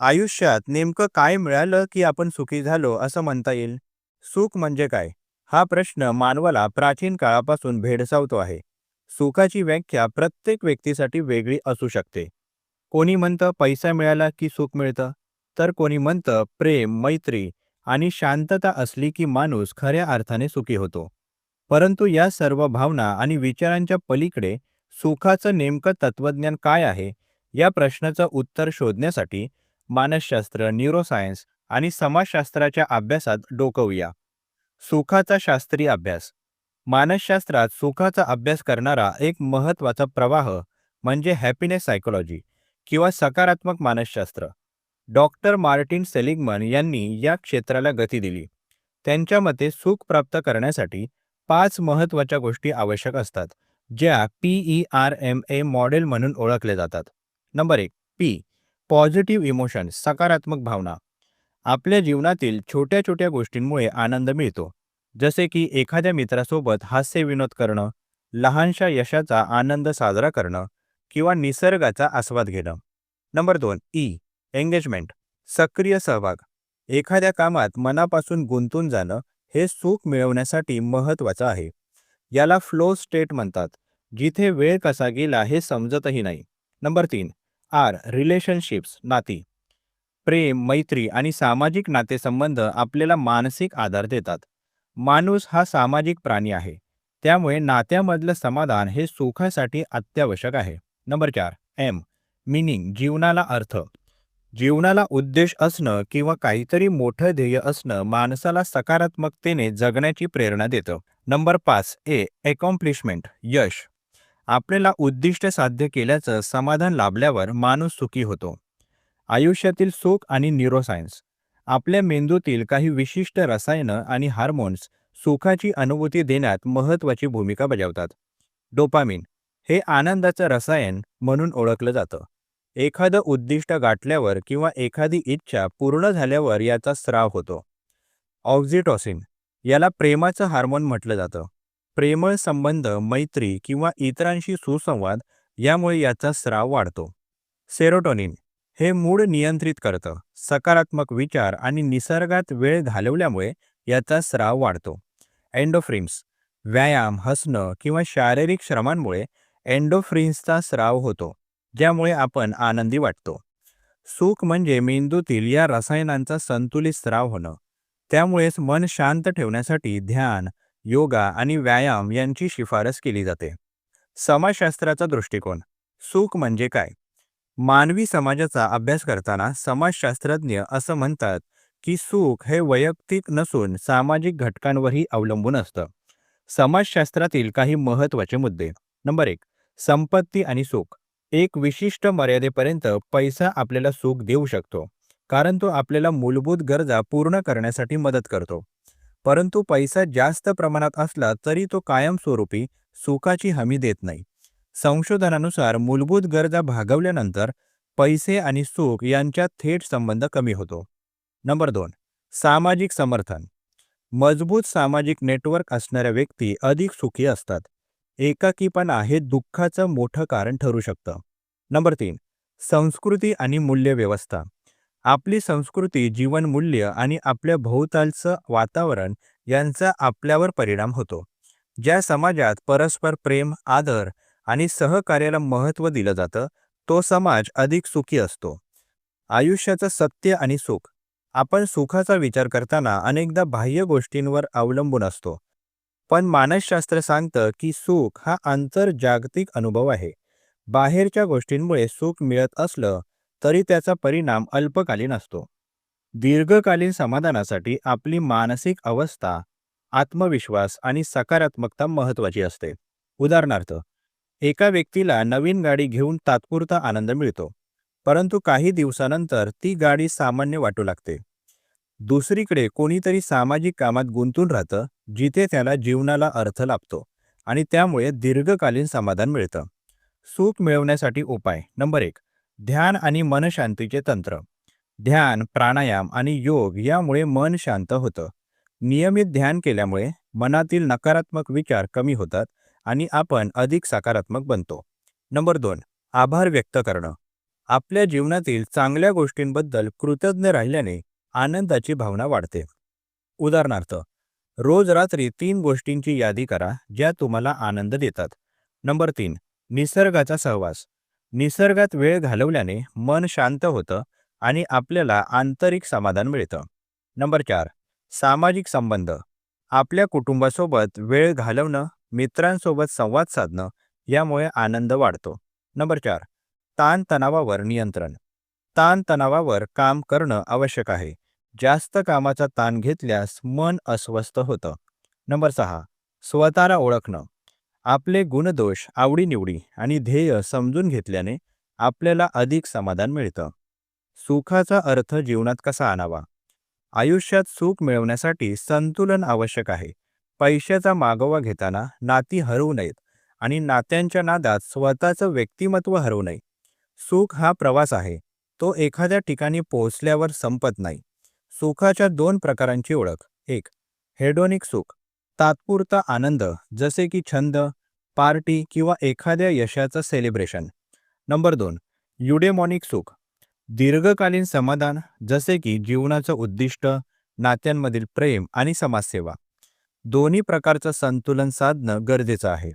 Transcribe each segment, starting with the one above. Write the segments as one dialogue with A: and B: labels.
A: आयुष्यात नेमकं काय मिळालं की आपण सुखी झालो असं म्हणता येईल? सुख म्हणजे काय? हा प्रश्न मानवाला प्राचीन काळापासून भेडसावतो आहे. सुखाची व्याख्या प्रत्येक व्यक्तीसाठी वेगळी असू शकते. कोणी म्हणतं पैसा मिळाला की सुख मिळतं? तर कोणी म्हणतं प्रेम मैत्री आणि शांतता असली की माणूस खऱ्या अर्थाने सुखी होतो. परंतु या सर्व भावना आणि विचारांच्या पलीकडे सुखाचं नेमकं तत्वज्ञान काय आहे? या प्रश्नाचं उत्तर शोधण्यासाठी मानसशास्त्र न्यूरोसायन्स आणि समाजशास्त्राच्या अभ्यासात डोकवूया. सुखाचा शास्त्रीय अभ्यास. मानसशास्त्रात सुखाचा अभ्यास करणारा एक महत्त्वाचा प्रवाह म्हणजे हॅपीनेस सायकोलॉजी किंवा सकारात्मक मानसशास्त्र. डॉक्टर मार्टिन सेलिगमन यांनी या क्षेत्राला गती दिली. त्यांच्या मते सुख प्राप्त करण्यासाठी पाच महत्त्वाच्या गोष्टी आवश्यक असतात ज्या P E R M A model म्हणून ओळखले जातात. नंबर एक पी पॉझिटिव्ह इमोशन्स सकारात्मक भावना. आपल्या जीवनातील छोट्या छोट्या गोष्टींमुळे आनंद मिळतो. जसे की एखाद्या मित्रासोबत हास्य विनोद करणं लहानशा यशाचा आनंद साजरा करणं किंवा निसर्गाचा आस्वाद घेणं. नंबर दोन ई एंगेजमेंट सक्रिय सहभाग. एखाद्या कामात मनापासून गुंतून जाणं हे सुख मिळवण्यासाठी महत्त्वाचं आहे. याला फ्लो स्टेट म्हणतात. जिथे वेळ कसा गेला हे समजतही नाही. नंबर तीन आर रिलेशनशिप्स नाती. प्रेम मैत्री आणि सामाजिक नातेसंबंध आपल्याला मानसिक आधार देतात. माणूस हा सामाजिक प्राणी आहे. त्यामुळे नात्यामधलं समाधान हे सुखासाठी अत्यावश्यक आहे. नंबर चार एम मिनिंग जीवनाला अर्थ. जीवनाला उद्देश असणं किंवा काहीतरी मोठं ध्येय असणं माणसाला सकारात्मकतेने जगण्याची प्रेरणा देतं. नंबर पाच ए एकॉम्प्लिशमेंट यश. आपल्याला उद्दिष्ट साध्य केल्याचं समाधान लाभल्यावर माणूस सुखी होतो. आयुष्यातील सुख आणि न्यूरोसायन्स आपल्या मेंदूतील काही विशिष्ट रसायनं आणि हार्मोन्स सुखाची अनुभूती देण्यात महत्त्वाची भूमिका बजावतात. डोपामिन हे आनंदाचं रसायन म्हणून ओळखलं जातं. एखादं उद्दिष्ट गाठल्यावर किंवा एखादी इच्छा पूर्ण झाल्यावर याचा स्राव होतो. ऑक्झिटॉसिन याला प्रेमाचं हार्मोन म्हटलं जातं. प्रेमळ संबंध मैत्री किंवा इतरांशी सुसंवाद यामुळे याचा स्राव वाढतो. सेरोटोनिन हे मूड नियंत्रित करतं. सकारात्मक विचार आणि निसर्गात वेळ घालवल्यामुळे याचा स्राव वाढतो. एन्डोफ्रिम्स व्यायाम हसणं किंवा शारीरिक श्रमांमुळे एंडोफ्रिन्सचा स्राव होतो ज्यामुळे आपण आनंदी वाटतो. सुख म्हणजे मेंदूतील या रसायनांचा संतुलित स्राव होणं. त्यामुळेच मन शांत ठेवण्यासाठी ध्यान योगा आणि व्यायाम यांची शिफारस केली जाते. समाजशास्त्राचा दृष्टिकोन सुख म्हणजे काय? मानवी समाजाचा अभ्यास करताना समाजशास्त्रज्ञ असं म्हणतात की सुख हे वैयक्तिक नसून सामाजिक घटकांवरही अवलंबून असतं. समाजशास्त्रातील काही महत्त्वाचे मुद्दे. नंबर एक संपत्ती आणि सुख. एक विशिष्ट मर्यादेपर्यंत पैसा आपल्याला सुख देऊ शकतो कारण तो आपल्याला मूलभूत गरजा पूर्ण करण्यासाठी मदत करतो. परंतु पैसा जास्त प्रमाणात असला तरी तो कायमस्वरूपी सुखाची हमी देत नाही. संशोधनानुसार मूलभूत गरजा भागवल्यानंतर पैसे आणि सुख यांच्यात थेट संबंध कमी होतो. नंबर दोन. सामाजिक समर्थन. मजबूत सामाजिक नेटवर्क असणाऱ्या व्यक्ती अधिक सुखी असतात. एकाकीपणा हे दुःखाचं मोठं कारण ठरू शकतं. नंबर तीन. संस्कृती आणि मूल्यव्यवस्था. आपली संस्कृती जीवनमूल्य आणि आपल्या भोवतालचं वातावरण यांचा आपल्यावर परिणाम होतो. ज्या समाजात परस्पर प्रेम आदर आणि सहकार्याला महत्त्व दिलं जातं तो समाज अधिक सुखी असतो. आयुष्याचं सत्य आणि सुख. आपण सुखाचा विचार करताना अनेकदा बाह्य गोष्टींवर अवलंबून असतो. पण मानसशास्त्र सांगतं की सुख हा आंतरजागतिक अनुभव आहे. बाहेरच्या गोष्टींमुळे सुख मिळत असलं तरी त्याचा परिणाम अल्पकालीन असतो. दीर्घकालीन समाधानासाठी आपली मानसिक अवस्था आत्मविश्वास आणि सकारात्मकता महत्त्वाची असते. उदाहरणार्थ एका व्यक्तीला नवीन गाडी घेऊन तात्पुरता आनंद मिळतो परंतु काही दिवसानंतर ती गाडी सामान्य वाटू लागते. दुसरीकडे कोणीतरी सामाजिक कामात गुंतून राहतं जिथे त्याला जीवनाला अर्थ लाभतो आणि त्यामुळे दीर्घकालीन समाधान मिळतं. सुख मिळवण्यासाठी उपाय नंबर एक ध्यान आणि मनशांतीचे तंत्र. ध्यान प्राणायाम आणि योग यामुळे मन शांत होतं. नियमित ध्यान केल्यामुळे मनातील नकारात्मक विचार कमी होतात आणि आपण अधिक सकारात्मक बनतो. नंबर दोन आभार व्यक्त करणं. आपल्या जीवनातील चांगल्या गोष्टींबद्दल कृतज्ञ राहिल्याने आनंदाची भावना वाढते. उदाहरणार्थ रोज रात्री तीन गोष्टींची यादी करा ज्या तुम्हाला आनंद देतात. नंबर तीन निसर्गाचा सहवास. निसर्गात वेळ घालवल्याने मन शांत होतं आणि आपल्याला आंतरिक समाधान मिळतं. नंबर चार सामाजिक संबंध. आपल्या कुटुंबासोबत वेळ घालवणं मित्रांसोबत संवाद साधणं यामुळे आनंद वाढतो. नंबर चार ताणतणावावर नियंत्रण. ताणतणावावर काम करणं आवश्यक आहे. जास्त कामाचा ताण घेतल्यास मन अस्वस्थ होतं. नंबर सहा स्वतःला ओळखणं. आपले गुणदोष आवडीनिवडी आणि ध्येय समजून घेतल्याने आपल्याला अधिक समाधान मिळतं. सुखाचा अर्थ जीवनात कसा आणावा? आयुष्यात सुख मिळवण्यासाठी संतुलन आवश्यक आहे. पैशाचा मागोवा घेताना नाती हरवू नयेत आणि नात्यांच्या नादात स्वतःचं व्यक्तिमत्व हरवू नये. सुख हा प्रवास आहे. तो एखाद्या ठिकाणी पोहोचल्यावर संपत नाही. सुखाच्या दोन प्रकारांची ओळख. एक हेडोनिक सुख. तात्पुरता आनंद जसे की छंद पार्टी किंवा एखाद्या यशाचं सेलिब्रेशन. नंबर दोन युडेमॉनिक सुख. दीर्घकालीन समाधान जसे की जीवनाचं उद्दिष्ट नात्यांमधील प्रेम आणि समाजसेवा. दोन्ही प्रकारचं संतुलन साधणं गरजेचं आहे.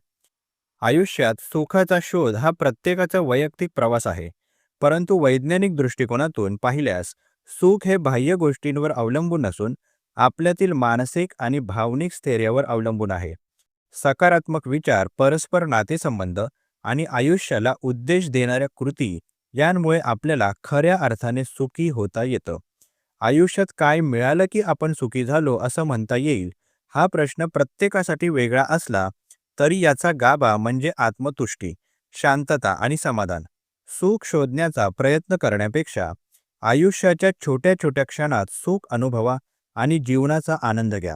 A: आयुष्यात सुखाचा शोध हा प्रत्येकाचा वैयक्तिक प्रवास आहे. परंतु वैज्ञानिक दृष्टिकोनातून पाहिल्यास सुख हे बाह्य गोष्टींवर अवलंबून नसून आपल्यातील मानसिक आणि भावनिक स्थैर्यावर अवलंबून आहे. सकारात्मक विचार परस्पर नातेसंबंध आणि आयुष्याला उद्देश देणाऱ्या कृती यांमुळे आपल्याला खऱ्या अर्थाने सुखी होता येतं. आयुष्यात काय मिळालं की आपण सुखी झालो असं म्हणता येईल? हा प्रश्न प्रत्येकासाठी वेगळा असला तरी याचा गाभा म्हणजे आत्मतुष्टी शांतता आणि समाधान. सुख शोधण्याचा प्रयत्न करण्यापेक्षा आयुष्याच्या छोट्या छोट्या क्षणात सुख अनुभवा आणि जीवनाचा आनंद घ्या.